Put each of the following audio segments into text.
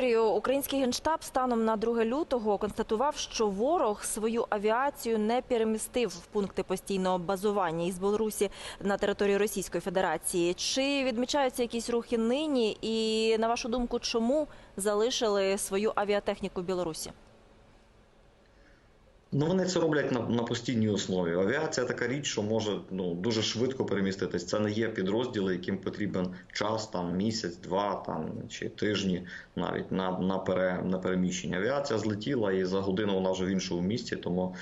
Український генштаб станом на 2 лютого констатував, що ворог свою авіацію не перемістив в пункти постійного базування із Білорусі на територію Російської Федерації. Чи відмічаються якісь рухи нині? І на вашу думку, чому залишили свою авіатехніку в Білорусі? Ну, вони це роблять на, на постійній основі. Авіація така річ, що може ну, дуже швидко переміститись. Це не є підрозділи, яким потрібен час, там місяць, два там чи тижні навіть на, на, пере, на переміщення. Авіація злетіла і за годину вона вже в іншому місці, тому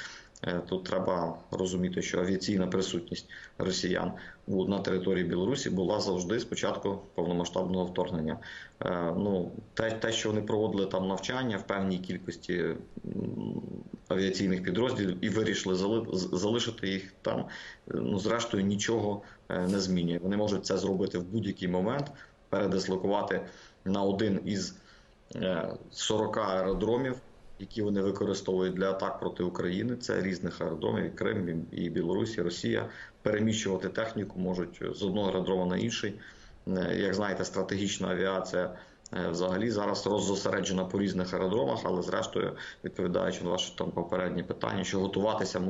е, тут треба розуміти, що авіаційна присутність росіян у- на території Білорусі була завжди з початку повномасштабного вторгнення. Е, ну, те, те, що вони проводили там навчання в певній кількості авіаційних підрозділів і вирішили залишити їх там. Ну, зрештою, нічого е, не змінює. Вони можуть це зробити в будь-який момент, передислокувати на один із е, 40 аеродромів, які вони використовують для атак проти України. Це різних аеродромів, і Крим, і Білорусь, і Росія. Переміщувати техніку можуть з одного аеродрому на інший. Е, Як знаєте, стратегічна авіація е, взагалі зараз роззосереджена по різних аеродромах, але зрештою, відповідаючи на ваше там попереднє питання, що готуватися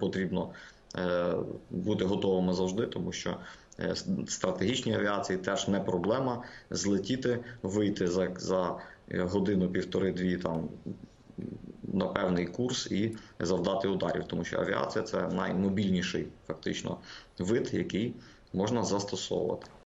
потрібно е, бути готовими завжди, тому що е, стратегічній авіації теж не проблема злетіти, вийти за, за е, годину, півтори-дві там на певний курс і завдати ударів, тому що авіація це наймобільніший фактично вид, який можна застосовувати.